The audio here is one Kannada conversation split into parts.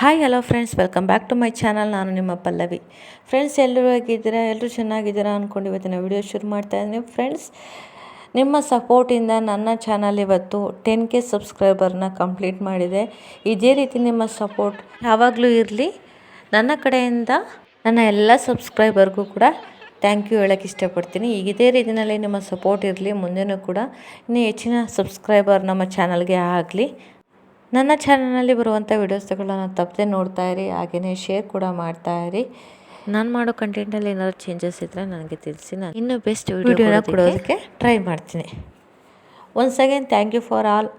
Hi hello friends welcome back to my channel ನಾನು ನಿಮ್ಮ ಪಲ್ಲವಿ. ಫ್ರೆಂಡ್ಸ್ ಎಲ್ಲರೂ ಹೇಗಿದ್ದೀರಾ? ಎಲ್ಲರೂ ಚೆನ್ನಾಗಿದ್ದೀರಾ ಅಂದ್ಕೊಂಡು ಇವತ್ತಿನ ವಿಡಿಯೋ ಶುರು ಮಾಡ್ತಾ ಇದ್ದೀನಿ. ಫ್ರೆಂಡ್ಸ್ ನಿಮ್ಮ ಸಪೋರ್ಟಿಂದ ನನ್ನ ಚಾನಲ್ ಇವತ್ತು ಟೆನ್ ಕೆ ಸಬ್ಸ್ಕ್ರೈಬರ್ನ ಕಂಪ್ಲೀಟ್ ಮಾಡಿದೆ. ಇದೇ ರೀತಿ ನಿಮ್ಮ ಸಪೋರ್ಟ್ ಯಾವಾಗಲೂ ಇರಲಿ. ನನ್ನ ಕಡೆಯಿಂದ ನನ್ನ ಎಲ್ಲ ಸಬ್ಸ್ಕ್ರೈಬರ್ಗೂ ಕೂಡ ಥ್ಯಾಂಕ್ ಯು ಹೇಳೋಕ್ಕೆ ಇಷ್ಟಪಡ್ತೀನಿ. ಈಗ ಇದೇ ರೀತಿಯಲ್ಲಿ ನಿಮ್ಮ ಸಪೋರ್ಟ್ ಇರಲಿ. ಮುಂದೆನೂ ಕೂಡ ಇನ್ನೂ ಹೆಚ್ಚಿನ ಸಬ್ಸ್ಕ್ರೈಬರ್ ನಮ್ಮ ಚಾನಲ್ಗೆ ಆಗಲಿ. ನನ್ನ ಚಾನಲಲ್ಲಿ ಬರುವಂಥ ವೀಡಿಯೋಸ್ಗಳನ್ನು ತಪ್ಪದೆ ನೋಡ್ತಾ ಇರಿ ಹಾಗೆಯೇ ಶೇರ್ ಕೂಡ ಮಾಡ್ತಾ ಇರಿ. ನಾನು ಮಾಡೋ ಕಂಟೆಂಟಲ್ಲಿ ಏನಾದರೂ ಚೇಂಜಸ್ ಇದ್ದರೆ ನನಗೆ ತಿಳಿಸಿ. ನಾನು ಇನ್ನೂ ಬೆಸ್ಟ್ ವೀಡಿಯೋನ ಕೊಡೋದಕ್ಕೆ ಟ್ರೈ ಮಾಡ್ತೀನಿ. Once again thank you for all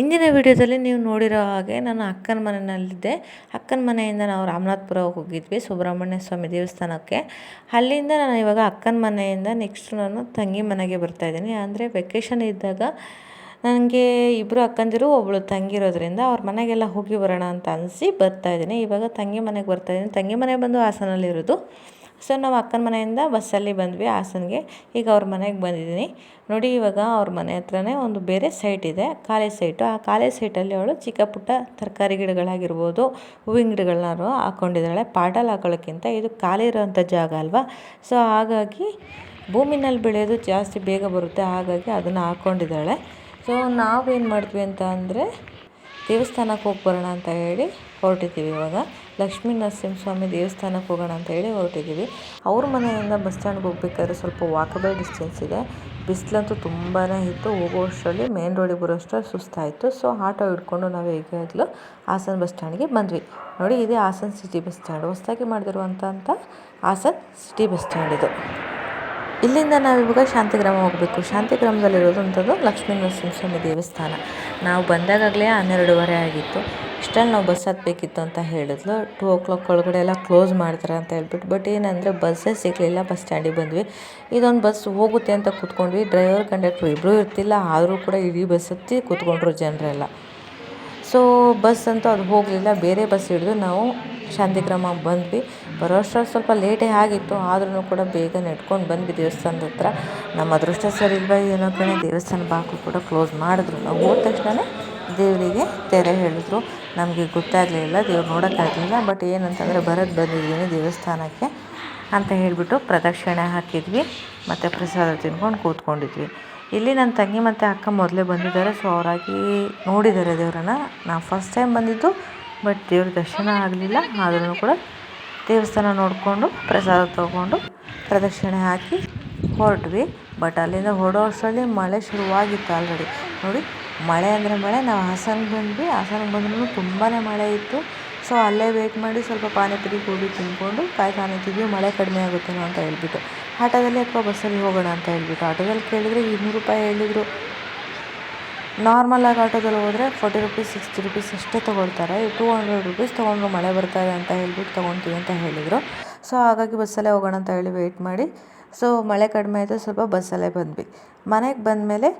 ಇಂದಿನ ವಿಡಿಯೋದಲ್ಲಿ ನೀವು ನೋಡಿರೋ ಹಾಗೆ ನಾನು ಅಕ್ಕನ ಮನೆಯಲ್ಲಿದ್ದೆ. ಅಕ್ಕನ ಮನೆಯಿಂದ ನಾವು ರಾಮನಾಥ್ಪುರ ಹೋಗಿದ್ವಿ ಸುಬ್ರಹ್ಮಣ್ಯ ಸ್ವಾಮಿ ದೇವಸ್ಥಾನಕ್ಕೆ. ಅಲ್ಲಿಂದ ನಾನು ಇವಾಗ ಅಕ್ಕನ ಮನೆಯಿಂದ ನೆಕ್ಸ್ಟ್ ನಾನು ತಂಗಿ ಮನೆಗೆ ಬರ್ತಾಯಿದ್ದೀನಿ ಅಂದರೆ ವೆಕೇಷನ್ ಇದ್ದಾಗ ನನಗೆ ಇಬ್ಬರು ಅಕ್ಕಂದಿರು ಒಬ್ಬಳು ತಂಗಿರೋದ್ರಿಂದ ಅವ್ರ ಮನೆಗೆಲ್ಲ ಹೋಗಿ ಬರೋಣ ಅಂತ ಅನಿಸಿ ಬರ್ತಾಯಿದ್ದೀನಿ ಇವಾಗ ತಂಗಿ ಮನೆಗೆ ಬರ್ತಾ ಇದ್ದೀನಿ. ತಂಗಿ ಮನೆ ಬಂದು ಹಾಸನಲ್ಲಿರೋದು ಸೊ, ನಾವು ಅಕ್ಕನ ಮನೆಯಿಂದ ಬಸ್ಸಲ್ಲಿ ಬಂದ್ವಿ ಹಾಸನ್ಗೆ. ಈಗ ಅವ್ರ ಮನೆಗೆ ಬಂದಿದ್ದೀನಿ. ನೋಡಿ, ಇವಾಗ ಅವ್ರ ಮನೆ ಹತ್ರನೇ ಒಂದು ಬೇರೆ ಸೈಟ್ ಇದೆ, ಖಾಲಿ ಸೈಟು. ಆ ಖಾಲಿ ಸೈಟಲ್ಲಿ ಅವಳು ಚಿಕ್ಕ ಪುಟ್ಟ ತರಕಾರಿ ಗಿಡಗಳಾಗಿರ್ಬೋದು, ಹೂವಿನ ಗಿಡಗಳನ್ನಾರು ಹಾಕ್ಕೊಂಡಿದ್ದಾಳೆ ಪಾಟಲ್ಲಿ ಹಾಕೊಳ್ಳೋಕ್ಕಿಂತ ಇದು ಖಾಲಿ ಇರೋವಂಥ ಜಾಗ ಅಲ್ವಾ? ಸೊ, ಹಾಗಾಗಿ ಭೂಮಿನಲ್ಲಿ ಬೆಳೆಯೋದು ಜಾಸ್ತಿ ಬೇಗ ಬರುತ್ತೆ. ಹಾಗಾಗಿ ಅದನ್ನು ಹಾಕ್ಕೊಂಡಿದ್ದಾಳೆ ಸೊ ನಾವೇನು ಮಾಡಿದ್ವಿ ಅಂತ ಅಂದರೆ ದೇವಸ್ಥಾನಕ್ಕೆ ಹೋಗಿ ಬರೋಣ ಅಂತ ಹೇಳಿ ಹೊರಟಿದ್ದೀವಿ ಇವಾಗ. ಲಕ್ಷ್ಮೀ ನರಸಿಂಹಸ್ವಾಮಿ ದೇವಸ್ಥಾನಕ್ಕೆ ಹೋಗೋಣ ಅಂತ ಹೇಳಿ ಹೊರಟಿದ್ದೀವಿ. ಅವ್ರ ಮನೆಯಿಂದ ಬಸ್ ಸ್ಟ್ಯಾಂಡ್ಗೆ ಹೋಗ್ಬೇಕಾದ್ರೆ ಸ್ವಲ್ಪ ವಾಕಬಲ್ ಡಿಸ್ಟೆನ್ಸ್ ಇದೆ. ಬಿಸಿಲಂತೂ ತುಂಬಾ ಇತ್ತು. ಹೋಗೋಷ್ಟರಲ್ಲಿ ಮೇನ್ ರೋಡಿಗೆ ಬರೋ ಅಷ್ಟರಲ್ಲಿ ಸುಸ್ತಾಯಿತು. ಸೊ ಆಟೋ ಹಿಡ್ಕೊಂಡು ನಾವು ಈಗಾಗಲೂ ಹಾಸನ ಬಸ್ ಸ್ಟ್ಯಾಂಡ್ಗೆ ಬಂದ್ವಿ. ನೋಡಿ, ಇದೇ ಹಾಸನ ಸಿಟಿ ಬಸ್ ಸ್ಟ್ಯಾಂಡ್. ಹೊಸದಾಗಿ ಮಾಡಿದಿರುವಂಥ ಹಾಸನ ಸಿಟಿ ಬಸ್ ಸ್ಟ್ಯಾಂಡ್ ಇದು. ಇಲ್ಲಿಂದ ನಾವು ಇವಾಗ ಶಾಂತಿಗ್ರಾಮ ಹೋಗಬೇಕು. ಶಾಂತಿಗ್ರಾಮದಲ್ಲಿರೋದಂಥದ್ದು ಲಕ್ಷ್ಮೀ ನರಸಿಂಹಸ್ವಾಮಿ ದೇವಸ್ಥಾನ. ನಾವು ಬಂದಾಗಲೇ ಹನ್ನೆರಡೂವರೆ ಆಗಿತ್ತು. ಇಷ್ಟಲ್ಲಿ ನಾವು ಬಸ್ ಹತ್ತಬೇಕಿತ್ತು ಅಂತ ಹೇಳಿದ್ಲು. ಟೂ ಓ ಕ್ಲಾಕ್ ಒಳಗಡೆ ಎಲ್ಲ ಕ್ಲೋಸ್ ಮಾಡ್ತಾರೆ ಅಂತ ಹೇಳ್ಬಿಟ್ಟು. ಬಟ್ ಏನಂದರೆ ಬಸ್ಸೇ ಸಿಗಲಿಲ್ಲ. ಬಸ್ ಸ್ಟ್ಯಾಂಡಿಗೆ ಬಂದ್ವಿ. ಇದೊಂದು ಬಸ್ ಹೋಗುತ್ತೆ ಅಂತ ಕೂತ್ಕೊಂಡ್ವಿ. ಡ್ರೈವರ್, ಕಂಡಕ್ಟ್ರು ಇಬ್ಬರೂ ಇರ್ತಿಲ್ಲ. ಆದರೂ ಕೂಡ ಇಡೀ ಬಸ್ ಹತ್ತಿ ಕೂತ್ಕೊಂಡ್ರು ಜನರೆಲ್ಲ. ಸೊ ಬಸ್ ಅಂತೂ ಅದು ಹೋಗಲಿಲ್ಲ. ಬೇರೆ ಬಸ್ ಹಿಡಿದು ನಾವು ಶಾಂತಿಗ್ರಾಮ ಬಂದ್ವಿ. ಬರೋ ಅಷ್ಟ್ರಲ್ಲಿ ಸ್ವಲ್ಪ ಲೇಟೇ ಆಗಿತ್ತು. ಆದ್ರೂ ಕೂಡ ಬೇಗ ನೆಡ್ಕೊಂಡು ಬಂದ್ವಿ ದೇವಸ್ಥಾನದ ಹತ್ರ. ನಮ್ಮ ಅದೃಷ್ಟ ಸರಿ ಇಲ್ವಾ ಏನೋ ಕಣೆ? ದೇವಸ್ಥಾನ ಬಾಗಿಲು ಕೂಡ ಕ್ಲೋಸ್ ಮಾಡಿದ್ರು. ನಾವು ಹೋದ ತಕ್ಷಣ ದೇವರಿಗೆ ತೆರೆ ಹೇಳಿದ್ರು. ನಮಗೆ ಗೊತ್ತಾಗಲಿಲ್ಲ. ದೇವ್ರು ನೋಡೋಕ್ಕಾಗಲಿಲ್ಲ. ಬಟ್ ಏನಂತಂದರೆ ಬರೋದು ಬಂದಿದ್ದೀನಿ ದೇವಸ್ಥಾನಕ್ಕೆ ಅಂತ ಹೇಳಿಬಿಟ್ಟು ಪ್ರದಕ್ಷಿಣೆ ಹಾಕಿದ್ವಿ. ಮತ್ತು ಪ್ರಸಾದ ತಿನ್ಕೊಂಡು ಕೂತ್ಕೊಂಡಿದ್ವಿ. ಇಲ್ಲಿ ನನ್ನ ತಂಗಿ ಮತ್ತು ಅಕ್ಕ ಮೊದಲೇ ಬಂದಿದ್ದಾರೆ. ಸೊ ಅವರಾಗಿ ನೋಡಿದ್ದಾರೆ ದೇವರನ್ನ. ನಾನು ಫಸ್ಟ್ ಟೈಮ್ ಬಂದಿದ್ದು. ಬಟ್ ದೇವ್ರ ದರ್ಶನ ಆಗಲಿಲ್ಲ. ಆದ್ರೂ ಕೂಡ ದೇವಸ್ಥಾನ ನೋಡಿಕೊಂಡು, ಪ್ರಸಾದ ತೊಗೊಂಡು ಪ್ರದಕ್ಷಿಣೆ ಹಾಕಿ ಹೊರಟ್ವಿ. ಬಟ್ ಅಲ್ಲಿಂದ ಹೊರಡೋ ಅಷ್ಟರಲ್ಲಿ ಮಳೆ ಶುರುವಾಗಿತ್ತು ಆಲ್ರೆಡಿ ನೋಡಿ, ಮಳೆ ಅಂದರೆ ಮಳೆ. ನಾವು ಹಾಸನ್ಗೆ ಬಂದ್ವಿ. ಹಾಸನ್ಗೆ ಬಂದ್ರೂ ತುಂಬಾ ಮಳೆ ಇತ್ತು. ಸೊ ಅಲ್ಲೇ ವೇಟ್ ಮಾಡಿ ಸ್ವಲ್ಪ ಪಾನಿಪುರಿ ಕೂಡಿ ತಿಂದ್ಕೊಂಡು ಕಾಯಿ ನಿಂತಿದ್ವಿ ಮಳೆ ಕಡಿಮೆ ಆಗುತ್ತೇನೋ ಅಂತ ಹೇಳ್ಬಿಟ್ಟು. ಆಟೋದಲ್ಲಿ ಅಥವಾ ಬಸ್ಸಲ್ಲಿ ಹೋಗೋಣ ಅಂತ ಹೇಳ್ಬಿಟ್ಟು. ಆಟೋದಲ್ಲಿ ಕೇಳಿದರೆ ಇನ್ನೂರು ರೂಪಾಯಿ ಹೇಳಿದರು. ನಾರ್ಮಲಾಗಿ ಆಟೋದಲ್ಲಿ ಹೋದರೆ ಫೋರ್ಟಿ ರುಪೀಸ್ ಸಿಕ್ಸ್ಟಿ ರುಪೀಸ್ ಅಷ್ಟೇ ತೊಗೊಳ್ತಾರೆ. ಟೂ ಹಂಡ್ರೆಡ್ ರುಪೀಸ್ ತೊಗೊಂಡ್ರು ಮಳೆ ಬರ್ತಾಯಿದೆ ಅಂತ ಹೇಳ್ಬಿಟ್ಟು ತೊಗೊತೀವಿ ಅಂತ ಹೇಳಿದರು. ಸೊ ಹಾಗಾಗಿ ಬಸ್ಸಲ್ಲೇ ಹೋಗೋಣ ಅಂತ ಹೇಳಿ ವೆಯ್ಟ್ ಮಾಡಿ. ಸೊ ಮಳೆ ಕಡಿಮೆ ಆಯಿತು, ಸ್ವಲ್ಪ ಬಸ್ಸಲ್ಲೇ ಬಂದ್ವಿ. ಮನೆಗೆ ಬಂದಮೇಲೆ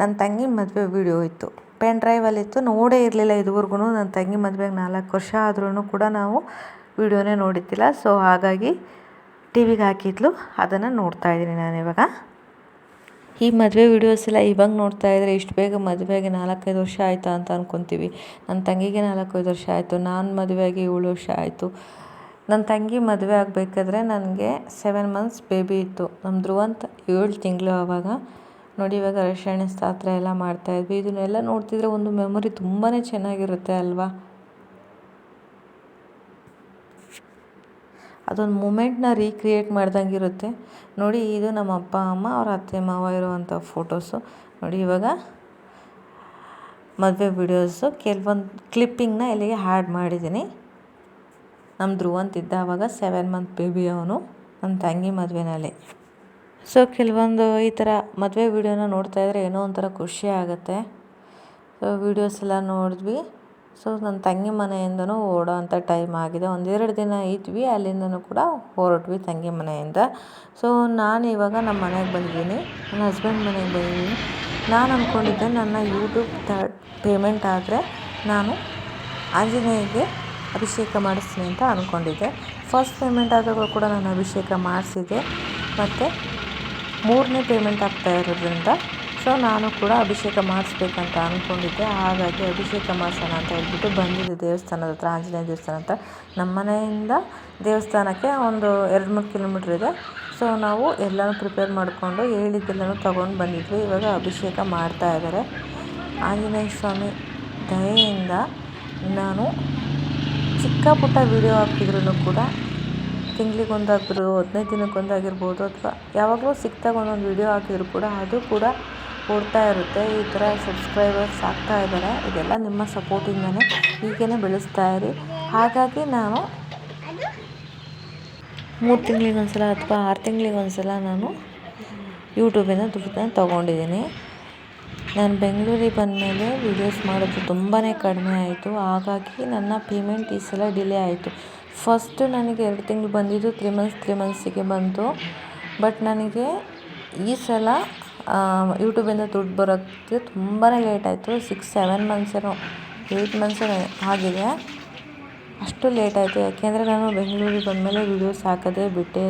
ನನ್ನ ತಂಗಿ ಮದುವೆ ವೀಡಿಯೋ ಇತ್ತು. ಪೆನ್ ಡ್ರೈವಲ್ಲಿತ್ತು ನೋಡೇ ಇರಲಿಲ್ಲ ಇದುವರೆಗೂ ನನ್ನ ತಂಗಿ ಮದುವೆಗೆ ನಾಲ್ಕು ವರ್ಷ ಆದ್ರೂ ಕೂಡ ನಾವು ವೀಡಿಯೋನೇ ನೋಡಿದ್ದಿಲ್ಲ. ಸೊ ಹಾಗಾಗಿ ಟಿ ವಿಗೆ ಹಾಕಿದ್ಲು. ಅದನ್ನು ನೋಡ್ತಾ ಇದ್ದೀನಿ ನಾನು ಇವಾಗ. ಈ ಮದುವೆ ವೀಡಿಯೋಸ್ ಎಲ್ಲ ಇವಾಗ ನೋಡ್ತಾ ಇದ್ದರೆ ಇಷ್ಟು ಬೇಗ ಮದುವೆಗೆ ನಾಲ್ಕೈದು ವರ್ಷ ಆಯಿತಾ ಅಂತ ಅಂದ್ಕೊತೀವಿ ನನ್ನ ತಂಗಿಗೆ ನಾಲ್ಕೈದು ವರ್ಷ ಆಯಿತು, ನಾನು ಮದುವೆಯಾಗಿ ಏಳು ವರ್ಷ ಆಯಿತು. ನನ್ನ ತಂಗಿ ಮದುವೆ ಆಗಬೇಕಾದ್ರೆ ನನಗೆ ಸೆವೆನ್ ಮಂತ್ಸ್ ಬೇಬಿ ಇತ್ತು. ನಮ್ಮ ಧ್ರುವಂತ ಏಳು ತಿಂಗಳು ಆವಾಗ. ನೋಡಿ ಇವಾಗ ಅರಶಿಣ ಶಾಸ್ತ್ರ ಎಲ್ಲ ಮಾಡ್ತಾಯಿದ್ವಿ ಇದನ್ನೆಲ್ಲ ನೋಡ್ತಿದ್ರೆ ಒಂದು ಮೆಮೊರಿ ತುಂಬಾ ಚೆನ್ನಾಗಿರುತ್ತೆ ಅಲ್ವಾ? ಅದೊಂದು ಮೂಮೆಂಟ್ನ ರೀಕ್ರಿಯೇಟ್ ಮಾಡ್ದಂಗೆ ಇರುತ್ತೆ. ನೋಡಿ, ಇದು ನಮ್ಮ ಅಪ್ಪ, ಅಮ್ಮ, ಅವ್ರ ಅತ್ತೆ, ಮಾವ ಇರುವಂಥ ಫೋಟೋಸು. ನೋಡಿ, ಇವಾಗ ಮದುವೆ ವಿಡಿಯೋಸು. ಕೆಲವೊಂದು ಕ್ಲಿಪ್ಪಿಂಗ್ನ ಇಲ್ಲಿಗೆ ಹ್ಯಾಡ್ ಮಾಡಿದ್ದೀನಿ. ನಮ್ಮ ಧ್ರುವಂತಿದ್ದ ಆವಾಗ ಸೆವೆನ್ ಮಂತ್ ಬೇಬಿ ಅವನು ನನ್ನ ತಂಗಿ ಮದುವೆನಲ್ಲಿ. ಸೊ, ಕೆಲವೊಂದು ಈ ಥರ ಮದುವೆ ವಿಡಿಯೋನ ನೋಡ್ತಾ ಇದ್ದರೆ ಏನೋ ಒಂಥರ ಖುಷಿ ಆಗುತ್ತೆ. ಸೊ, ವೀಡಿಯೋಸ್ ಎಲ್ಲ ನೋಡಿದ್ವಿ. ಸೊ, ನನ್ನ ತಂಗಿ ಮನೆಯಿಂದನೂ ಓಡೋ ಅಂಥ ಟೈಮ್ ಆಗಿದೆ. ಒಂದೆರಡು ದಿನ ಇದ್ವಿ, ಅಲ್ಲಿಂದನೂ ಕೂಡ ಹೊರಟ್ವಿ ತಂಗಿ ಮನೆಯಿಂದ. ಸೊ, ನಾನು ಇವಾಗ ನಮ್ಮ ಮನೆಗೆ ಬಂದಿದ್ದೀನಿ, ನನ್ನ ಹಸ್ಬೆಂಡ್ ಮನೆಗೆ ಬಂದಿದ್ದೀನಿ. ನಾನು ಅಂದ್ಕೊಂಡಿದ್ದೆ, ನನ್ನ ಯೂಟ್ಯೂಬ್ ಪೇಮೆಂಟ್ ಆದರೆ ನಾನು ಆಂಜನೇಯಗೆ ಅಭಿಷೇಕ ಮಾಡಿಸ್ತೀನಿ ಅಂತ ಅಂದ್ಕೊಂಡಿದ್ದೆ. ಫಸ್ಟ್ ಪೇಮೆಂಟ್ ಆದಾಗ ಕೂಡ ನಾನು ಅಭಿಷೇಕ ಮಾಡಿಸಿದೆ ಮತ್ತು ಮೂರನೇ ಪೇಮೆಂಟ್ ಆಗ್ತಾ ಇರೋದ್ರಿಂದ ಸೊ ನಾನು ಕೂಡ ಅಭಿಷೇಕ ಮಾಡಿಸ್ಬೇಕಂತ ಅಂದ್ಕೊಂಡಿದ್ದೆ ಹಾಗಾಗಿ ಅಭಿಷೇಕ ಮಾಡಿಸೋಣ ಅಂತ ಹೇಳ್ಬಿಟ್ಟು ಬಂದಿದ್ದೆ ದೇವಸ್ಥಾನದ ಹತ್ರ, ಆಂಜನೇಯ ದೇವಸ್ಥಾನ ಹತ್ರ. ನಮ್ಮ ಮನೆಯಿಂದ ದೇವಸ್ಥಾನಕ್ಕೆ ಒಂದು ಎರಡು ಮೂರು ಕಿಲೋಮೀಟ್ರ್ ಇದೆ. ಸೊ ನಾವು ಎಲ್ಲನೂ ಪ್ರಿಪೇರ್ ಮಾಡಿಕೊಂಡು ಹೇಳಿದ್ದೆಲ್ಲನೂ ತೊಗೊಂಡು ಬಂದಿದ್ವಿ. ಇವಾಗ ಅಭಿಷೇಕ ಮಾಡ್ತಾ ಇದ್ದಾರೆ. ಆಂಜನೇಯ ಸ್ವಾಮಿ ದಯೆಯಿಂದ ನಾನು ಚಿಕ್ಕ ಪುಟ್ಟ ವೀಡಿಯೋ ಹಾಕಿದ್ರೂ ಕೂಡ ತಿಂಗಳಿಗೊಂದಾಗಿರೋ ಹದಿನೈದು ದಿನಕ್ಕೊಂದಾಗಿರ್ಬೋದು ಅಥವಾ ಯಾವಾಗಲೂ ಸಿಕ್ತಾಗ ಒಂದೊಂದು ವೀಡಿಯೋ ಹಾಕಿದ್ರು ಕೂಡ ಅದು ಕೂಡ ಓಡ್ತಾ ಇರುತ್ತೆ. ಈ ಥರ ಸಬ್ಸ್ಕ್ರೈಬರ್ಸ್ ಆಗ್ತಾ ಇದ್ದಾರೆ. ಇದೆಲ್ಲ ನಿಮ್ಮ ಸಪೋರ್ಟಿಂದನೇ ಹೀಗೇ ಬೆಳೆಸ್ತಾ ಇರಿ. ಹಾಗಾಗಿ ನಾನು ಮೂರು ತಿಂಗಳಿಗೆ ಒಂದು ಸಲ ಅಥವಾ ಆರು ತಿಂಗಳಿಗೆ ಒಂದು ಸಲ ನಾನು ಯೂಟ್ಯೂಬಿಂದ ದುಡ್ಡನ್ನ ತೊಗೊಂಡಿದ್ದೀನಿ. ನಾನು ಬೆಂಗಳೂರಿಗೆ ಬಂದಮೇಲೆ ವೀಡಿಯೋಸ್ ಮಾಡೋದು ತುಂಬಾ ಕಡಿಮೆ ಆಯಿತು. ಹಾಗಾಗಿ ನನ್ನ ಪೇಮೆಂಟ್ ಈ ಸಲ ಡಿಲೇ ಆಯಿತು. ಫಸ್ಟು ನನಗೆ ಎರಡು ತಿಂಗಳು ಬಂದಿದ್ದು ತ್ರೀ ಮಂತ್ಸ್ ತ್ರೀ ಮಂತ್ಸಿಗೆ ಬಂತು. ಬಟ್ ನನಗೆ ಈ ಸಲ ಯೂಟ್ಯೂಬಿಂದ ದುಡ್ಡು ಬರೋಕ್ಕೆ ತುಂಬಾ ಲೇಟ್ ಆಯಿತು. ಸಿಕ್ಸ್ ಸೆವೆನ್ ಏನೋ ಏಯ್ಟ್ ಮಂತ್ಸೇನೋ ಆಗಿದೆ. ಅಷ್ಟು ಲೇಟ್ ಆಯಿತು. ಯಾಕೆಂದರೆ ನಾನು ಬೆಂಗಳೂರಿಗೆ ಬಂದಮೇಲೆ ವೀಡಿಯೋಸ್ ಹಾಕೋದೇ ಬಿಟ್ಟೆ.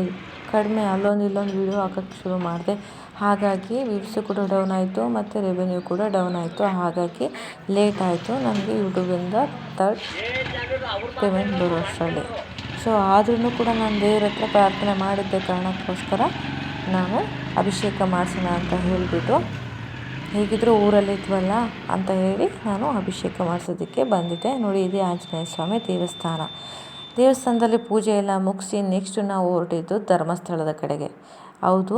ಕಡಿಮೆ ಅಲ್ಲೊಂದು ಇಲ್ಲೊಂದು ವೀಡಿಯೋ ಹಾಕೋಕ್ಕೆ ಶುರು ಮಾಡಿದೆ. ಹಾಗಾಗಿ ವ್ಯೂವ್ಸು ಕೂಡ ಡೌನ್ ಆಯಿತು, ಮತ್ತು ರೆವೆನ್ಯೂ ಕೂಡ ಡೌನ್ ಆಯಿತು. ಹಾಗಾಗಿ ಲೇಟ್ ಆಯಿತು. ನನಗೆ ಯೂಟ್ಯೂಬಿಂದ ತರ್ಡ್ ಪೇಮೆಂಟ್ ಬರೋ ಅಷ್ಟರಲ್ಲಿ. ಸೊ ಆದ್ರೂ ಕೂಡ ನಾನು ದೇವ್ರ ಹತ್ರ ಪ್ರಾರ್ಥನೆ ಮಾಡಿದ್ದೆ ಕಾರಣಕ್ಕೋಸ್ಕರ. ನಾನು ಅಭಿಷೇಕ ಮಾಡಿಸೋಣ ಅಂತ ಹೇಳಿಬಿಟ್ಟು ಹೇಗಿದ್ದರೂ ಊರಲ್ಲಿದ್ವಲ್ಲ ಅಂತ ಹೇಳಿ ನಾನು ಅಭಿಷೇಕ ಮಾಡಿಸೋದಕ್ಕೆ ಬಂದಿದ್ದೆ. ನೋಡಿ, ಇದೇ ಆಂಜನೇಯ ಸ್ವಾಮಿ ದೇವಸ್ಥಾನ. ದೇವಸ್ಥಾನದಲ್ಲಿ ಪೂಜೆ ಎಲ್ಲ ಮುಗಿಸಿ ನೆಕ್ಸ್ಟ್ ನಾವು ಹೊರಟಿದ್ದು ಧರ್ಮಸ್ಥಳದ ಕಡೆಗೆ. ಹೌದು,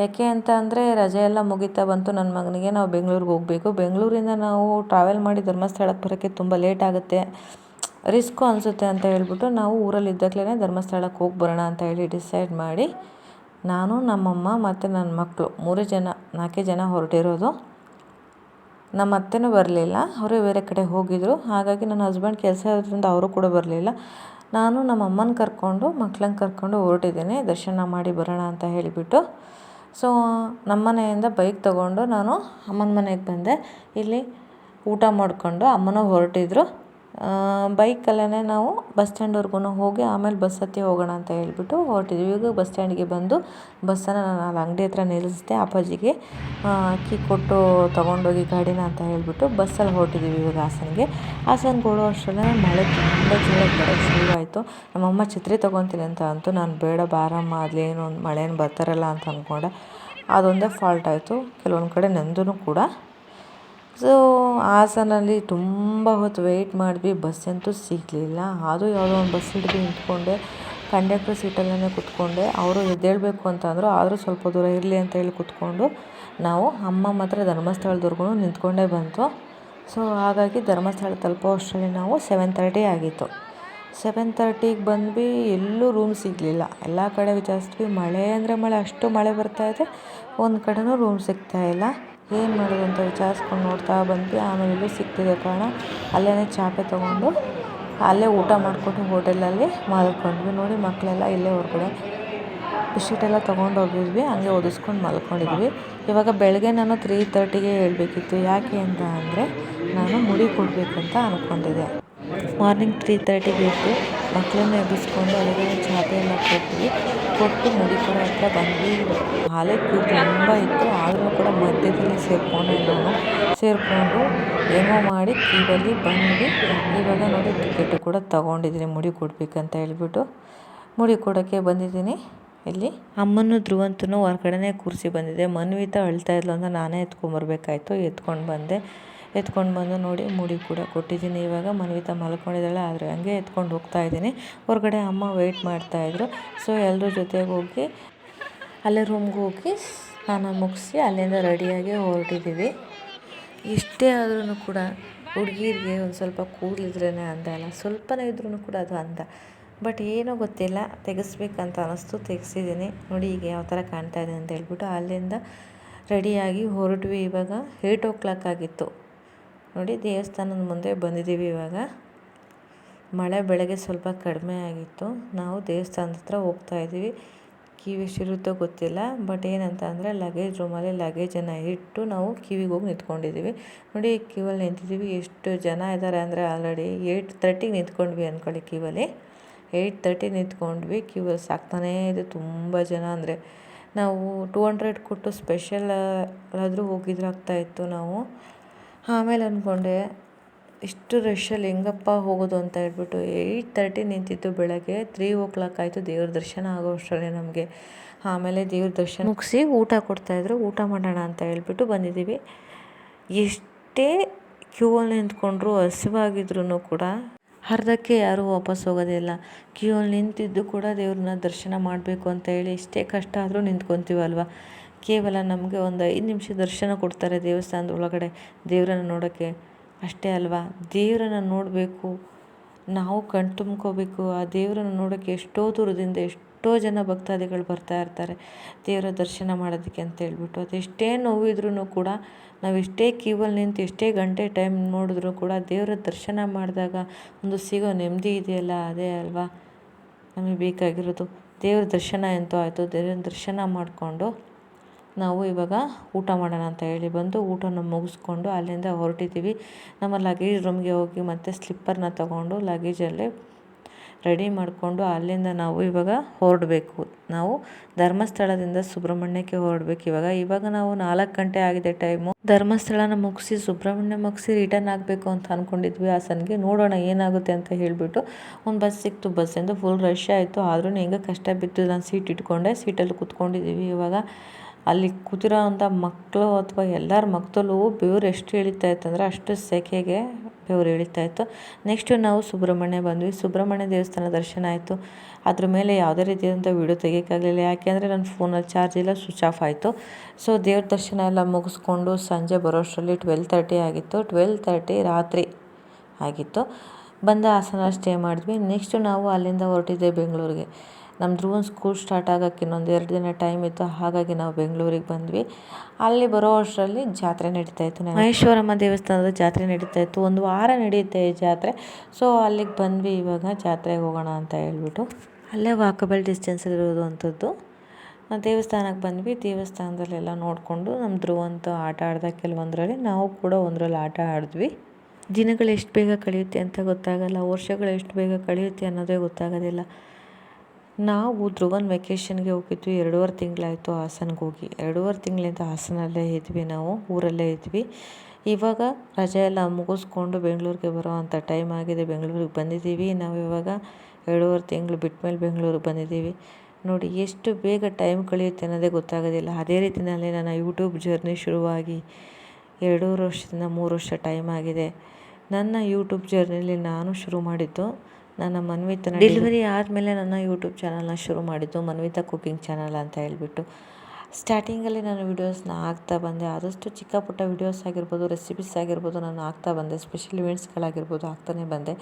ಯಾಕೆ ಅಂತ ಅಂದರೆ ರಜೆ ಎಲ್ಲ ಮುಗಿತಾ ಬಂತು. ನನ್ನ ಮಗನಿಗೆ ನಾವು ಬೆಂಗಳೂರಿಗೆ ಹೋಗಬೇಕು. ಬೆಂಗಳೂರಿಂದ ನಾವು ಟ್ರಾವೆಲ್ ಮಾಡಿ ಧರ್ಮಸ್ಥಳಕ್ಕೆ ಬರೋಕ್ಕೆ ತುಂಬ ಲೇಟ್ ಆಗುತ್ತೆ. ರಿಸ್ಕು ಅನಿಸುತ್ತೆ ಅಂತ ಹೇಳ್ಬಿಟ್ಟು ನಾವು ಊರಲ್ಲಿ ಇದ್ದಾಗಲೇ ಧರ್ಮಸ್ಥಳಕ್ಕೆ ಹೋಗಿ ಬರೋಣ ಅಂತ ಹೇಳಿ ಡಿಸೈಡ್ ಮಾಡಿ ನಾನು, ನಮ್ಮಮ್ಮ ಮತ್ತು ನನ್ನ ಮಕ್ಕಳು ಮೂರೇ ಜನ, ನಾಲ್ಕೇ ಜನ ಹೊರಟಿರೋದು. ನಮ್ಮ ಅತ್ತೆನೂ ಬರಲಿಲ್ಲ. ಅವರು ಬೇರೆ ಕಡೆ ಹೋಗಿದ್ದರು ಹಾಗಾಗಿ ನನ್ನ ಹಸ್ಬೆಂಡ್ ಕೆಲಸ ಇರೋದ್ರಿಂದ ಅವರು ಕೂಡ ಬರಲಿಲ್ಲ. ನಾನು ನಮ್ಮ ಅಮ್ಮನ ಕರ್ಕೊಂಡು ಮಕ್ಳನ್ನ ಕರ್ಕೊಂಡು ಹೊರಟಿದ್ದೀನಿ. ದರ್ಶನ ಮಾಡಿ ಬರೋಣ ಅಂತ ಹೇಳಿಬಿಟ್ಟು. ಸೊ ನಮ್ಮ ಮನೆಯಿಂದ ಬೈಕ್ ತಗೊಂಡು ನಾನು ಅಮ್ಮನ ಮನೆಗೆ ಬಂದೆ. ಇಲ್ಲಿ ಊಟ ಮಾಡಿಕೊಂಡು ಅಮ್ಮನೂ ಹೊರಟಿದ್ರು. ಬೈಕಲ್ಲೇ ನಾವು ಬಸ್ ಸ್ಟ್ಯಾಂಡ್ವರೆಗೂ ಹೋಗಿ ಆಮೇಲೆ ಬಸ್ ಹತ್ತಿ ಹೋಗೋಣ ಅಂತ ಹೇಳ್ಬಿಟ್ಟು ಹೊರಟಿದ್ವಿ. ಇವಾಗ ಬಸ್ ಸ್ಟ್ಯಾಂಡಿಗೆ ಬಂದು ಬಸ್ಸನ್ನು ನಾನು ಅಲ್ಲಿ ಅಂಗಡಿ ಹತ್ರ ನಿಲ್ಲಿಸಿದೆ, ಅಪ್ಪಾಜಿಗೆ ಅಕ್ಕಿ ಕೊಟ್ಟು ತೊಗೊಂಡೋಗಿ ಗಾಡಿನ ಅಂತ ಹೇಳ್ಬಿಟ್ಟು ಬಸ್ಸಲ್ಲಿ ಹೊರಟಿದ್ದೀವಿ ಇವಾಗ ಹಾಸನಿಗೆ. ಹಾಸನ್ಗೆ ಹೋಗೋ ಅಷ್ಟರಲ್ಲೇ ಮಳೆ ತುಂಬ ಜೋರಾಗಿ ಬರೋಕ್ಕೆ ಶುರುವಾಯಿತು ನಮ್ಮಮ್ಮ ಛತ್ರಿ ತೊಗೊತೀನಿ ಅಂತ ಅಂತೂ, ನಾನು ಬೇಡ, ಬಾರಮ್ಮ ಅದೇನು ಒಂದು ಏನು ಬರ್ತಾರಲ್ಲ ಅಂತ ಅಂದ್ಕೊಂಡೆ. ಅದೊಂದೇ ಫಾಲ್ಟ್ ಆಯಿತು. ಕೆಲವೊಂದು ಕಡೆ ನಂದೂ ಕೂಡ ಸೊ, ಹಾಸನಲ್ಲಿ ತುಂಬ ಹೊತ್ತು ವೆಯ್ಟ್ ಮಾಡಿದ್ವಿ. ಬಸ್ ಅಂತೂ ಸಿಗಲಿಲ್ಲ. ಅದು ಯಾವುದೋ ಒಂದು ಬಸ್ ಹಿಡಿದು ನಿಂತ್ಕೊಂಡೆ. ಕಂಡಕ್ಟರ್ ಸೀಟಲ್ಲೇ ಕೂತ್ಕೊಂಡೆ. ಅವರು ಎದ್ದೇಳಬೇಕು ಅಂತ ಅಂದರು. ಆದರೂ ಸ್ವಲ್ಪ ದೂರ ಇರಲಿ ಅಂತ ಹೇಳಿ ಕೂತ್ಕೊಂಡು ನಾವು ಅಮ್ಮ ಮಾತ್ರ ಧರ್ಮಸ್ಥಳದವರೆಗೂ ನಿಂತ್ಕೊಂಡೇ ಬಂತು. ಸೊ, ಹಾಗಾಗಿ ಧರ್ಮಸ್ಥಳ ತಲುಪೋ ಅಷ್ಟರಲ್ಲಿ ನಾವು ಸೆವೆನ್ ತರ್ಟಿ ಆಗಿತ್ತು. ಸೆವೆನ್ ತರ್ಟಿಗೆ ಬಂದ್ವಿ. ಎಲ್ಲೂ ರೂಮ್ ಸಿಗಲಿಲ್ಲ. ಎಲ್ಲ ಕಡೆ ವಿಚಾರಿಸಿದ್ವಿ. ಮಳೆ ಅಂದರೆ ಮಳೆ. ಅಷ್ಟು ಮಳೆ ಬರ್ತಾಯಿದೆ ಒಂದು ಕಡೆನೂ ರೂಮ್ ಸಿಗ್ತಾಯಿಲ್ಲ ಏನು ಮಾಡೋದು ಅಂತ ವಿಚಾರಿಸ್ಕೊಂಡು ನೋಡ್ತಾ ಬಂದ್ವಿ. ಆಮೇಲೆ ಎಲ್ಲೂ ಸಿಕ್ತಿದೆ ಕಾರಣ. ಅಲ್ಲೇ ಚಾಪೆ ತೊಗೊಂಡು ಅಲ್ಲೇ ಊಟ ಮಾಡಿಕೊಂಡು ಹೋಟೆಲಲ್ಲಿ ಮಲ್ಕೊಂಡ್ವಿ. ನೋಡಿ ಮಕ್ಕಳೆಲ್ಲ ಇಲ್ಲೇ ಹೊರಗಡೆ ಬಿಸ್ಕೆಟೆಲ್ಲ ತೊಗೊಂಡು ಹೋಗಿದ್ವಿ. ಹಂಗೆ ಒದಿಸ್ಕೊಂಡು ಮಲ್ಕೊಂಡಿದ್ವಿ. ಇವಾಗ ಬೆಳಗ್ಗೆ ನಾನು ತ್ರೀ ತರ್ಟಿಗೆ ಹೇಳಬೇಕಿತ್ತು. ಯಾಕೆ ಅಂತ ಅಂದರೆ ನಾನು ಮುಡಿ ಕೊಡಬೇಕಂತ ಅಂದ್ಕೊಂಡಿದ್ದೆ ಮಾರ್ನಿಂಗ್ ತ್ರೀ ತರ್ಟಿಗೆ ಇತ್ತು ಮಕ್ಕಳನ್ನ ಎಬ್ಬಿಸ್ಕೊಂಡು ಅವರಿಗೆ ಚಾಪೆ ಎಲ್ಲ ಕೊಟ್ವಿ ಕೊಟ್ಟು ಮುಡಿ ಕೊಡೋ ಹತ್ರ ಬಂದ್ವಿ ಹಾಲೆ ಕ್ಯೂ ತುಂಬ ಇತ್ತು. ಆದರೂ ಕೂಡ ಮಧ್ಯದಲ್ಲಿ ಸೇರಿಕೊಂಡೆ ನಾನು. ಸೇರಿಕೊಂಡು ಏನೋ ಮಾಡಿ ಕ್ಯೂವಲ್ಲಿ ಬಂದ್ವಿ ಇವಾಗ ನೋಡಿ ಟಿಕೆಟ್ ಕೂಡ ತೊಗೊಂಡಿದ್ದೀನಿ. ಮುಡಿ ಕೊಡ್ಬೇಕಂತ ಹೇಳ್ಬಿಟ್ಟು ಮುಡಿ ಕೊಡೋಕ್ಕೆ ಬಂದಿದ್ದೀನಿ. ಇಲ್ಲಿ ಅಮ್ಮನೂ ಧ್ರುವಂತನೂ ಹೊರಗಡೆನೇ ಕೂರಿಸಿ ಬಂದಿದೆ. ಮನ್ವಿತ ಅಳ್ತಾ ಇದ್ಲು ಅಂತ ನಾನೇ ಎತ್ಕೊಂಬರ್ಬೇಕಾಯ್ತು ಎತ್ಕೊಂಡು ಬಂದೆ. ಎತ್ಕೊಂಡು ಬಂದು ನೋಡಿ ಮುಡಿ ಕೂಡ ಕೊಟ್ಟಿದ್ದೀನಿ. ಇವಾಗ ಮನವಿತ ಮಲ್ಕೊಂಡಿದ್ದಾಳೆ, ಆದರೆ ಹಂಗೆ ಎತ್ಕೊಂಡು ಹೋಗ್ತಾ ಇದ್ದೀನಿ. ಹೊರಗಡೆ ಅಮ್ಮ ವೆಯ್ಟ್ ಮಾಡ್ತಾಯಿದ್ರು ಸೊ ಎಲ್ಲರ ಜೊತೆಗೆ ಹೋಗಿ, ಅಲ್ಲೇ ರೂಮ್ಗೆ ಹೋಗಿ ಸ್ನಾನ ಮುಗಿಸಿ ಅಲ್ಲಿಂದ ರೆಡಿಯಾಗಿ ಹೊರಟಿದ್ದೀವಿ ಎಷ್ಟೇ ಆದ್ರೂ ಕೂಡ ಹುಡುಗಿರಿಗೆ ಒಂದು ಸ್ವಲ್ಪ ಕೂದಲಿದ್ರೇ ಅಂದ ಅಲ್ಲ, ಸ್ವಲ್ಪನೇ ಇದ್ರೂ ಕೂಡ ಅದು ಅಂದ. ಬಟ್ ಏನೋ ಗೊತ್ತಿಲ್ಲ, ತೆಗೆಸ್ಬೇಕಂತ ಅನ್ನಿಸ್ತು ತೆಗೆಸಿದ್ದೀನಿ ನೋಡಿ ಈಗ ಯಾವ ಥರ ಕಾಣ್ತಾ ಇದೆ ಅಂತ ಹೇಳ್ಬಿಟ್ಟು ಅಲ್ಲಿಂದ ರೆಡಿಯಾಗಿ ಹೊರಟ್ವಿ. ಇವಾಗ ಏಯ್ಟ್ ಓ ಕ್ಲಾಕ್ ಆಗಿತ್ತು. ನೋಡಿ ದೇವಸ್ಥಾನದ ಮುಂದೆ ಬಂದಿದ್ದೀವಿ ಇವಾಗ. ಮಳೆ ಬೆಳಗ್ಗೆ ಸ್ವಲ್ಪ ಕಡಿಮೆ ಆಗಿತ್ತು. ನಾವು ದೇವಸ್ಥಾನದ ಹತ್ರ ಹೋಗ್ತಾ ಇದ್ದೀವಿ. ಕಿವಿ ಎಷ್ಟಿರುತ್ತೋ ಗೊತ್ತಿಲ್ಲ. ಬಟ್ ಏನಂತ ಅಂದರೆ ಲಗೇಜ್ ರೂಮಲ್ಲಿ ಲಗೇಜನ್ನು ಇಟ್ಟು ನಾವು ಕಿವಿಗೆ ಹೋಗಿ ನಿಂತ್ಕೊಂಡಿದ್ದೀವಿ. ನೋಡಿ ಕ್ಯೂವಲ್ಲಿ ನಿಂತಿದ್ದೀವಿ. ಎಷ್ಟು ಜನ ಇದ್ದಾರೆ ಅಂದರೆ ಆಲ್ರೆಡಿ ಏಯ್ಟ್ ತರ್ಟಿಗೆ ನಿಂತ್ಕೊಂಡ್ವಿ ಅಂದ್ಕೊಳ್ಳಿ ಕ್ಯೂವಲ್ಲಿ ಏಯ್ಟ್ ತರ್ಟಿ ನಿಂತ್ಕೊಂಡ್ವಿ. ಕ್ಯೂವಲ್ಲಿ ಸಾಕ್ತಾನೇ ಇದೆ ತುಂಬ ಜನ ಅಂದರೆ. ನಾವು ಟೂ ಹಂಡ್ರೆಡ್ ಕೊಟ್ಟು ಸ್ಪೆಷಲ್ ಆದರೂ ಹೋಗಿದ್ರಾಗ್ತಾಯಿತ್ತು ನಾವು. ಆಮೇಲೆ ಅಂದ್ಕೊಂಡೆ ಇಷ್ಟು ರಶಲ್ಲಿ ಹೆಂಗಪ್ಪ ಹೋಗೋದು ಅಂತ ಹೇಳ್ಬಿಟ್ಟು ಏಯ್ಟ್ ತರ್ಟಿ ನಿಂತಿದ್ದು ಬೆಳಗ್ಗೆ. ತ್ರೀ ಓ ಕ್ಲಾಕ್ ಆಯಿತು, ದೇವ್ರ ದರ್ಶನ ಆಗೋ ಅಷ್ಟರಲ್ಲಿ ನಮಗೆ. ಆಮೇಲೆ ದೇವ್ರ ದರ್ಶನ ಮುಗಿಸಿ ಊಟ ಕೊಡ್ತಾಯಿದ್ರು ಊಟ ಮಾಡೋಣ ಅಂತ ಹೇಳ್ಬಿಟ್ಟು ಬಂದಿದ್ದೀವಿ. ಎಷ್ಟೇ ಕ್ಯೂ ಅಲ್ಲಿ ನಿಂತ್ಕೊಂಡ್ರು ಹಸಿವಾಗಿದ್ರು ಕೂಡ ಅರ್ಧಕ್ಕೆ ಯಾರೂ ವಾಪಸ್ ಹೋಗೋದಿಲ್ಲ ಕ್ಯೂ ಅಲ್ಲಿ ನಿಂತಿದ್ದು ಕೂಡ ದೇವ್ರನ್ನ ದರ್ಶನ ಮಾಡಬೇಕು ಅಂತ ಹೇಳಿ ಎಷ್ಟೇ ಕಷ್ಟ ಆದರೂ ನಿಂತ್ಕೊತೀವಲ್ವ? ಕೇವಲ ನಮಗೆ ಒಂದು ಐದು ನಿಮಿಷ ದರ್ಶನ ಕೊಡ್ತಾರೆ ದೇವಸ್ಥಾನದ ಒಳಗಡೆ ದೇವರನ್ನ ನೋಡೋಕ್ಕೆ. ಅಷ್ಟೇ ಅಲ್ವಾ? ದೇವರನ್ನ ನೋಡಬೇಕು. ನಾವು ಕಣ್ ತುಂಬ್ಕೋಬೇಕು. ಆ ದೇವರನ್ನ ನೋಡೋಕ್ಕೆ ಎಷ್ಟೋ ದೂರದಿಂದ ಎಷ್ಟೋ ಜನ ಭಕ್ತಾದಿಗಳು ಬರ್ತಾ ಇರ್ತಾರೆ ದೇವರ ದರ್ಶನ ಮಾಡೋದಕ್ಕೆ ಅಂತ ಹೇಳ್ಬಿಟ್ಟು. ಅದೆಷ್ಟೇ ನೋವಿದ್ರೂ ಕೂಡ, ನಾವು ಎಷ್ಟೇ ಕ್ಯೂವಲ್ಲಿ ನಿಂತು ಎಷ್ಟೇ ಗಂಟೆ ಟೈಮ್ ನೋಡಿದ್ರೂ ಕೂಡ ದೇವರ ದರ್ಶನ ಮಾಡಿದಾಗ ಒಂದು ಸಿಗೋ ನೆಮ್ಮದಿ ಇದೆಯಲ್ಲ? ಅದೇ ಅಲ್ವಾ? ನಮಗೆ ಬೇಕಾಗಿರೋದು ದೇವ್ರ ದರ್ಶನ ಎಂತೂ ಆಯಿತು. ದೇವ್ರ ದರ್ಶನ ಮಾಡಿಕೊಂಡು ನಾವು ಇವಾಗ ಊಟ ಮಾಡೋಣ ಅಂತ ಹೇಳಿ ಬಂದು ಊಟನ ಮುಗಿಸ್ಕೊಂಡು ಅಲ್ಲಿಂದ ಹೊರಟಿದ್ದೀವಿ. ನಮ್ಮ ಲಗೇಜ್ ರೂಮ್ಗೆ ಹೋಗಿ ಮತ್ತು ಸ್ಲಿಪ್ಪರ್ನ ತಗೊಂಡು ಲಗೇಜಲ್ಲಿ ರೆಡಿ ಮಾಡಿಕೊಂಡು ಅಲ್ಲಿಂದ ನಾವು ಇವಾಗ ಹೊರಡಬೇಕು. ನಾವು ಧರ್ಮಸ್ಥಳದಿಂದ ಸುಬ್ರಹ್ಮಣ್ಯಕ್ಕೆ ಹೊರಡ್ಬೇಕು ಇವಾಗ. ಇವಾಗ ನಾವು ನಾಲ್ಕು ಗಂಟೆ ಆಗಿದೆ ಟೈಮು ಧರ್ಮಸ್ಥಳನ ಮುಗಿಸಿ ಸುಬ್ರಹ್ಮಣ್ಯ ಮುಗಿಸಿ ರಿಟರ್ನ್ ಆಗಬೇಕು ಅಂತ ಅಂದ್ಕೊಂಡಿದ್ವಿ ಹಾಸನ್ಗೆ. ನೋಡೋಣ ಏನಾಗುತ್ತೆ ಅಂತ ಹೇಳಿಬಿಟ್ಟು ಒಂದು ಬಸ್ ಸಿಕ್ತು. ಬಸ್ಸಿಂದ ಫುಲ್ ರಶ್ ಆಯಿತು. ಆದ್ರೂ ಹೆಂಗೆ ಕಷ್ಟ ಬಿತ್ತು. ನಾನು ಸೀಟ್ ಇಟ್ಕೊಂಡೆ. ಸೀಟಲ್ಲಿ ಕೂತ್ಕೊಂಡಿದ್ದೀವಿ ಇವಾಗ. ಅಲ್ಲಿ ಕೂತಿರೋ ಮಕ್ಕಳು ಅಥವಾ ಎಲ್ಲರ ಮಕ್ಕಳು ಬೆವರು ಎಷ್ಟು ಇಳಿತಾ ಇತ್ತಂದರೆ ಅಷ್ಟು ಸೆಖೆಗೆ ಬೆವರು ಇಳಿತಾ ಇತ್ತು. ನೆಕ್ಸ್ಟು ನಾವು ಸುಬ್ರಹ್ಮಣ್ಯ ಬಂದ್ವಿ. ಸುಬ್ರಹ್ಮಣ್ಯ ದೇವಸ್ಥಾನ ದರ್ಶನ ಆಯಿತು. ಅದ್ರ ಮೇಲೆ ಯಾವುದೇ ರೀತಿಯಾದಂಥ ವೀಡಿಯೋ ತೆಗಿಯೋಕ್ಕಾಗಲಿಲ್ಲ. ಯಾಕೆಂದರೆ ನನ್ನ ಫೋನಲ್ಲಿ ಚಾರ್ಜ್ ಇಲ್ಲ ಸ್ವಿಚ್ ಆಫ್ ಆಯಿತು. ಸೊ ದೇವ್ರ ದರ್ಶನ ಎಲ್ಲ ಮುಗಿಸ್ಕೊಂಡು ಸಂಜೆ ಬರೋಷ್ಟರಲ್ಲಿ ಟ್ವೆಲ್ ತರ್ಟಿ ಆಗಿತ್ತು. ಟ್ವೆಲ್ ತರ್ಟಿ ರಾತ್ರಿ ಆಗಿತ್ತು. ಬಂದ ಹಾಸನ ಸ್ಟೇ ಮಾಡಿದ್ವಿ. ನೆಕ್ಸ್ಟು ನಾವು ಅಲ್ಲಿಂದ ಹೊರಟಿದ್ದೆ ಬೆಂಗಳೂರಿಗೆ. ನಮ್ಮ ಧ್ರುವನ್ ಸ್ಕೂಲ್ ಸ್ಟಾರ್ಟ್ ಆಗೋಕ್ಕೆ ಇನ್ನೊಂದು ಎರಡು ದಿನ ಟೈಮ್ ಇತ್ತು, ಹಾಗಾಗಿ ನಾವು ಬೆಂಗಳೂರಿಗೆ ಬಂದ್ವಿ. ಅಲ್ಲಿ ಬರೋ ಅಷ್ಟರಲ್ಲಿ ಜಾತ್ರೆ ನಡೀತಾ ಇತ್ತು ಮಹೇಶ್ವರಮ್ಮ ದೇವಸ್ಥಾನದ ಜಾತ್ರೆ ನಡೀತಾ ಇತ್ತು. ಒಂದು ವಾರ ನಡೆಯುತ್ತೆ ಈ ಜಾತ್ರೆ. ಸೊ ಅಲ್ಲಿಗೆ ಬಂದ್ವಿ, ಇವಾಗ ಜಾತ್ರೆಗೆ ಹೋಗೋಣ ಅಂತ ಹೇಳ್ಬಿಟ್ಟು. ಅಲ್ಲೇ ವಾಕಬಲ್ ಡಿಸ್ಟೆನ್ಸಲ್ಲಿರೋದು ಅಂಥದ್ದು. ದೇವಸ್ಥಾನಕ್ಕೆ ಬಂದ್ವಿ. ದೇವಸ್ಥಾನದಲ್ಲೆಲ್ಲ ನೋಡಿಕೊಂಡು ನಮ್ಮ ಧ್ರುವಂತು ಆಟ ಆಡ್ದ ಕೆಲವೊಂದರಲ್ಲಿ ನಾವು ಕೂಡ ಒಂದರಲ್ಲಿ ಆಟ ಆಡಿದ್ವಿ. ದಿನಗಳು ಎಷ್ಟು ಬೇಗ ಕಳೆಯುತ್ತೆ ಅಂತ ಗೊತ್ತಾಗಲ್ಲ. ವರ್ಷಗಳು ಎಷ್ಟು ಬೇಗ ಕಳೆಯುತ್ತೆ ಅನ್ನೋದೇ ಗೊತ್ತಾಗೋದಿಲ್ಲ. ನಾವು ಧ್ರುವನ್ ವೆಕೇಷನ್ಗೆ ಹೋಗಿದ್ವಿ, ಎರಡೂವರೆ ತಿಂಗಳಾಯಿತು ಹಾಸನ್ಗೆ ಹೋಗಿ. ಎರಡೂವರೆ ತಿಂಗಳಿಂದ ಹಾಸನಲ್ಲೇ ಇದ್ವಿ ನಾವು, ಊರಲ್ಲೇ ಇದ್ವಿ. ಇವಾಗ ರಜೆ ಎಲ್ಲ ಮುಗಿಸ್ಕೊಂಡು ಬೆಂಗಳೂರಿಗೆ ಬರೋ ಅಂಥ ಟೈಮ್ ಆಗಿದೆ. ಬೆಂಗಳೂರಿಗೆ ಬಂದಿದ್ದೀವಿ. ನಾವು ಇವಾಗ ಎರಡೂವರೆ ತಿಂಗಳು ಬಿಟ್ಟ ಮೇಲೆ ಬೆಂಗಳೂರಿಗೆ ಬಂದಿದ್ದೀವಿ. ನೋಡಿ, ಎಷ್ಟು ಬೇಗ ಟೈಮ್ ಕಳೆಯುತ್ತೆ ಅನ್ನೋದೇ ಗೊತ್ತಾಗೋದಿಲ್ಲ. ಅದೇ ರೀತಿಯಲ್ಲಿ ನನ್ನ ಯೂಟ್ಯೂಬ್ ಜರ್ನಿ ಶುರುವಾಗಿ ಎರಡೂವರೆ ವರ್ಷದಿಂದ ಮೂರು ವರ್ಷ ಟೈಮ್ ಆಗಿದೆ. ನನ್ನ ಯೂಟ್ಯೂಬ್ ಜರ್ನಿಲಿ ನಾನು ಶುರು ಮಾಡಿದ್ದು ನನ್ನ ಮನ್ವಿತನ ಡೆಲಿವರಿ ಆದಮೇಲೆ ನನ್ನ ಯೂಟ್ಯೂಬ್ ಚಾನಲ್ನ ಶುರು ಮಾಡಿದ್ದು ಮನ್ವಿತ ಕುಕಿಂಗ್ ಚಾನಲ್ ಅಂತ ಹೇಳ್ಬಿಟ್ಟು. ಸ್ಟಾರ್ಟಿಂಗಲ್ಲಿ ನಾನು ವೀಡಿಯೋಸ್ನ ಹಾಕ್ತಾ ಬಂದೆ. ಆದಷ್ಟು ಚಿಕ್ಕ ಪುಟ್ಟ ವೀಡಿಯೋಸ್ ಆಗಿರ್ಬೋದು ರೆಸಿಪೀಸ್ ಆಗಿರ್ಬೋದು ನಾನು ಹಾಕ್ತಾ ಬಂದೆ. ಸ್ಪೆಷಲ್ ಇವೆಂಟ್ಸ್ಗಳಾಗಿರ್ಬೋದು ಹಾಕ್ತಾನೆ ಬಂದೆ.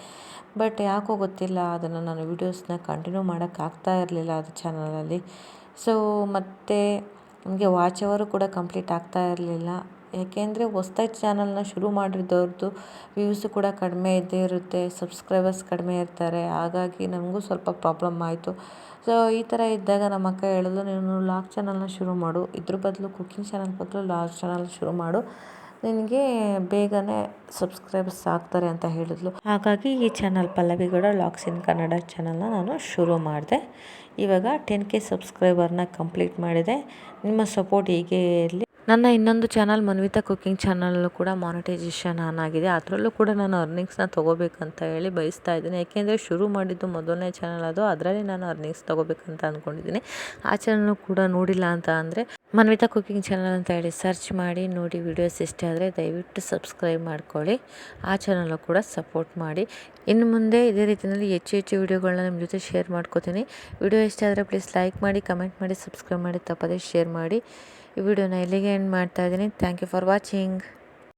ಬಟ್ ಯಾಕೋ ಗೊತ್ತಿಲ್ಲ, ಅದನ್ನು ನಾನು ವೀಡಿಯೋಸ್ನ ಕಂಟಿನ್ಯೂ ಮಾಡೋಕ್ಕಾಗ್ತಾ ಇರಲಿಲ್ಲ ಅದು ಚಾನಲಲ್ಲಿ ಸೊ ಮತ್ತು ನಮಗೆ ವಾಚ್ ಅವರು ಕೂಡ ಕಂಪ್ಲೀಟ್ ಆಗ್ತಾ ಇರಲಿಲ್ಲ. ಏಕೆಂದರೆ ಹೊಸ್ದಾಗಿ ಚಾನಲ್ನ ಶುರು ಮಾಡಿದವ್ರದ್ದು ವ್ಯೂಸ್ ಕೂಡ ಕಡಿಮೆ ಇದ್ದೇ ಇರುತ್ತೆ ಸಬ್ಸ್ಕ್ರೈಬರ್ಸ್ ಕಡಿಮೆ ಇರ್ತಾರೆ. ಹಾಗಾಗಿ ನಮಗೂ ಸ್ವಲ್ಪ ಪ್ರಾಬ್ಲಮ್ ಆಯಿತು. ಸೊ ಈ ಥರ ಇದ್ದಾಗ ನಮ್ಮ ಅಕ್ಕ ಹೇಳಿದ್ಲು ನೀನು ಲಾಗ್ ಚಾನಲ್ನ ಶುರು ಮಾಡು. ಇದ್ರ ಬದಲು ಕುಕ್ಕಿಂಗ್ ಚಾನಲ್ ಬದಲು ಲಾಗ್ ಚಾನಲ್ ಶುರು ಮಾಡು. ನಿನಗೆ ಬೇಗನೆ ಸಬ್ಸ್ಕ್ರೈಬರ್ಸ್ ಆಗ್ತಾರೆ ಅಂತ ಹೇಳಿದ್ಲು. ಹಾಗಾಗಿ ಈ ಚಾನಲ್ ಪಲ್ಲವಿ ಕೂಡ ಲಾಗ್ಸ್ ಇನ್ ಕನ್ನಡ ಚಾನಲ್ನ ನಾನು ಶುರು ಮಾಡಿದೆ. ಇವಾಗ ಟೆನ್ ಕೆ ಸಬ್ಸ್ಕ್ರೈಬರ್ನ ಕಂಪ್ಲೀಟ್ ಮಾಡಿದೆ. ನಿಮ್ಮ ಸಪೋರ್ಟ್ ಹೀಗೆ ಇರಲಿ. ನನ್ನ ಇನ್ನೊಂದು ಚಾನಲ್ ಮನ್ವಿತಾ ಕುಕ್ಕಿಂಗ್ ಚಾನಲಲ್ಲೂ ಕೂಡ ಮಾನಿಟೈಸೇಷನ್ ಆನ್ ಆಗಿದೆ. ಅದರಲ್ಲೂ ಕೂಡ ನಾನು ಅರ್ನಿಂಗ್ಸ್ನ ತೊಗೋಬೇಕಂತ ಹೇಳಿ ಬಯಸ್ತಾ ಇದ್ದೀನಿ. ಯಾಕೆಂದರೆ ಶುರು ಮಾಡಿದ್ದು ಮೊದಲನೇ ಚಾನಲ್ ಅದು. ಅದರಲ್ಲಿ ನಾನು ಅರ್ನಿಂಗ್ಸ್ ತೊಗೋಬೇಕಂತ ಅಂದ್ಕೊಂಡಿದ್ದೀನಿ ಆ ಚಾನಲ್ನು ಕೂಡ ನೋಡಿಲ್ಲ ಅಂತ ಅಂದರೆ ಮನ್ವಿತಾ ಕುಕ್ಕಿಂಗ್ ಚಾನಲ್ ಅಂತ ಹೇಳಿ ಸರ್ಚ್ ಮಾಡಿ, ನೋಡಿ ವಿಡಿಯೋಸ್ ಇಷ್ಟ ಆದರೆ ದಯವಿಟ್ಟು ಸಬ್ಸ್ಕ್ರೈಬ್ ಮಾಡ್ಕೊಳ್ಳಿ. ಆ ಚಾನಲ್ಲು ಕೂಡ ಸಪೋರ್ಟ್ ಮಾಡಿ. ಇನ್ನು ಮುಂದೆ ಇದೇ ರೀತಿಯಲ್ಲಿ ಹೆಚ್ಚು ಹೆಚ್ಚು ವೀಡಿಯೋಗಳನ್ನ ನಿಮ್ಮ ಜೊತೆ ಶೇರ್ ಮಾಡ್ಕೋತೀನಿ. ವಿಡಿಯೋ ಇಷ್ಟ ಆದರೆ ಪ್ಲೀಸ್ ಲೈಕ್ ಮಾಡಿ ಕಮೆಂಟ್ ಮಾಡಿ ಸಬ್ಸ್ಕ್ರೈಬ್ ಮಾಡಿ, ತಪ್ಪದೇ ಶೇರ್ ಮಾಡಿ. ಈ ವಿಡಿಯೋನ ಇಲ್ಲಿಗೆ ಎಂಡ್ ಮಾಡ್ತಾ ಇದ್ದೀನಿ. Thank you for watching